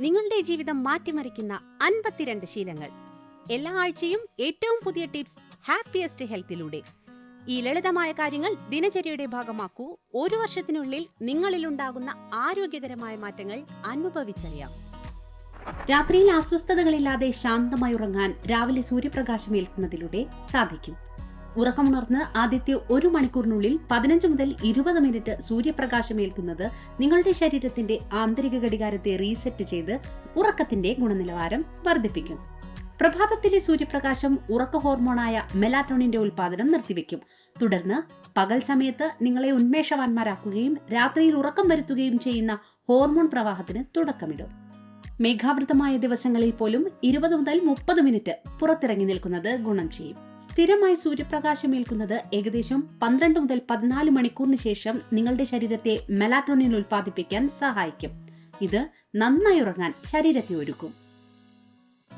നിങ്ങളുടെ ജീവിതം മാറ്റിമറിക്കുന്ന അൻപത്തിരണ്ട് ശീലങ്ങൾ. എല്ലാ ആഴ്ചയും ഏറ്റവും പുതിയ ടിപ്സ് ഹാപ്പിയസ്റ്റ് ഹെൽത്തിലൂടെ. ഈ ലളിതമായ കാര്യങ്ങൾ ദിനചര്യയുടെ ഭാഗമാക്കൂ. ഒരു വർഷത്തിനുള്ളിൽ നിങ്ങളിൽ ഉണ്ടാകുന്ന ആരോഗ്യകരമായ മാറ്റങ്ങൾ അനുഭവിച്ചറിയാം. രാത്രിയിൽ അസ്വസ്ഥതകളില്ലാതെ ശാന്തമായി ഉറങ്ങാൻ രാവിലെ സൂര്യപ്രകാശം ഏൽക്കുന്നതിലൂടെ സാധിക്കും. ഉറക്കമുണർന്ന് ആദ്യത്തെ ഒരു മണിക്കൂറിനുള്ളിൽ പതിനഞ്ച് മുതൽ ഇരുപത് മിനിറ്റ് സൂര്യപ്രകാശമേൽക്കുന്നത് നിങ്ങളുടെ ശരീരത്തിന്റെ ആന്തരിക ഘടികാരത്തെ റീസെറ്റ് ചെയ്ത് ഉറക്കത്തിന്റെ ഗുണനിലവാരം വർദ്ധിപ്പിക്കും. പ്രഭാതത്തിലെ സൂര്യപ്രകാശം ഉറക്ക ഹോർമോണായ മെലാറ്റോണിന്റെ ഉൽപാദനം നിർത്തിവെക്കും. തുടർന്ന് പകൽ സമയത്ത് നിങ്ങളെ ഉന്മേഷവാന്മാരാക്കുകയും രാത്രിയിൽ ഉറക്കം വരുത്തുകയും ചെയ്യുന്ന ഹോർമോൺ പ്രവാഹത്തിന് തുടക്കമിടും. മേഘാവൃതമായ ദിവസങ്ങളിൽ പോലും ഇരുപത് മുതൽ മുപ്പത് മിനിറ്റ് പുറത്തിറങ്ങി നിൽക്കുന്നത് ഗുണം ചെയ്യും. സ്ഥിരമായി സൂര്യപ്രകാശം ഏൽക്കുന്നത് ഏകദേശം പന്ത്രണ്ട് മുതൽ പതിനാല് മണിക്കൂറിന് ശേഷം നിങ്ങളുടെ ശരീരത്തെ മെലാറ്റോണിൻ ഉൽപ്പാദിപ്പിക്കാൻ സഹായിക്കും. ഇത് നന്നായി ഉറങ്ങാൻ ശരീരത്തെ ഒരുക്കും.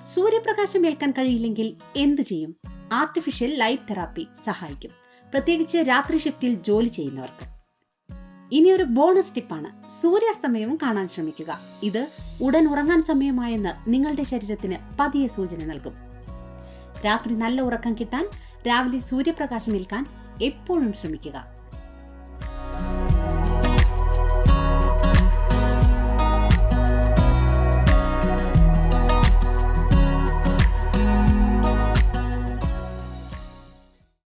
സൂര്യപ്രകാശം ഏൽക്കാൻ കഴിയില്ലെങ്കിൽ എന്തു ചെയ്യും? ആർട്ടിഫിഷ്യൽ ലൈറ്റ് തെറാപ്പി സഹായിക്കും. പ്രത്യേകിച്ച് രാത്രി ഷിഫ്റ്റിൽ ജോലി ചെയ്യുന്നവർക്ക്. ഇനിയൊരു ബോണസ് ടിപ്പാണ്. സൂര്യാസ്തമയവും കാണാൻ ശ്രമിക്കുക. ഇത് ഉടൻ ഉറങ്ങാൻ സമയമായെന്ന് നിങ്ങളുടെ ശരീരത്തിന് പതിയെ സൂചന നൽകും. രാത്രി നല്ല ഉറക്കം കിട്ടാൻ രാവിലെ സൂര്യപ്രകാശം ഏൽക്കാൻ എപ്പോഴും ശ്രമിക്കുക.